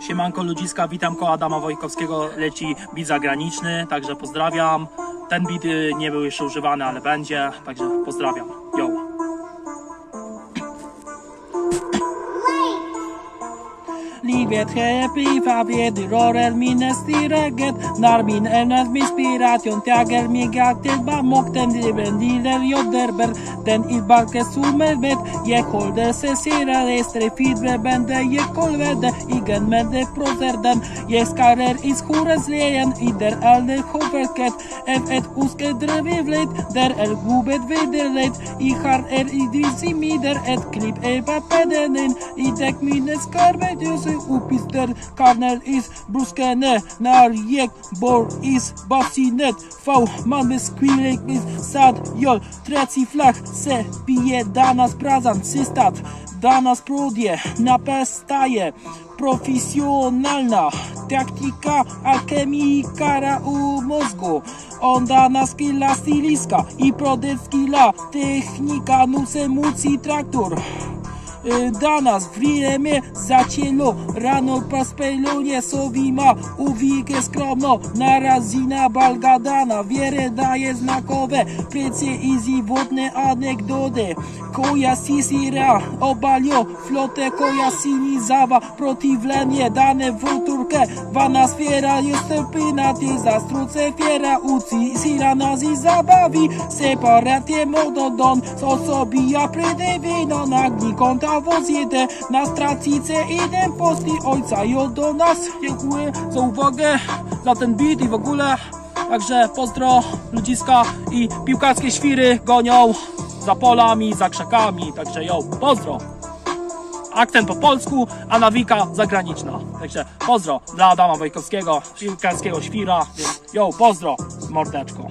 Siemanko ludziska, witam koło Adama Wojkowskiego, leci bit zagraniczny, także pozdrawiam. Ten bit y, nie był jeszcze używany, ale będzie, także pozdrawiam. Yo. Livet terapi, favvet rör el minnestireget. När min ämnet min spiration tager mig alltid bamåt. Den driven dealer jag derber. Den är sumervet. Jag håller cessera rester fiberbände. Jag kolvede igen med det proser den. Jag skarer i skorens lejen. I der äldre huvudket. Ett oskedrevivligt. Där är gubbet vederligt. I har er i drisimmider. Ett klipp är på pedenen. I däckminnet skarbet ljus. Upister Karnel is bruskene När jeg bor is basinet V man med skvilek is sad Jol Treci flach se bije danas prazan Sistat danas prodje napestaje profesjonalna taktika alchemii kara u mózgu onda na skilla styliska i prodet skilla technika nus emocji traktor Y, Danas время zacięło rano paspelunie sowima uwiekę skromno narazina balgadana wiele daje znakowe prece easy wodne anegdoty koja sisira obalio flote koja sinizawa protivlenie dane wulturkę wana sfera jest pyna ty zastruce fiera uci sira nazi zabawi separatie mododon co sobija prede konta wozjedę na stracice idę posti ojca jo do nas dziękuję za uwagę za ten beat i w ogóle także pozdro ludziska i piłkarskie świry gonią za polami, za krzakami także jo, pozdro akcent po polsku, a nawika zagraniczna. Także pozdro dla Adama Wojkowskiego, piłkarskiego świra, więc jo, pozdro, mordeczko.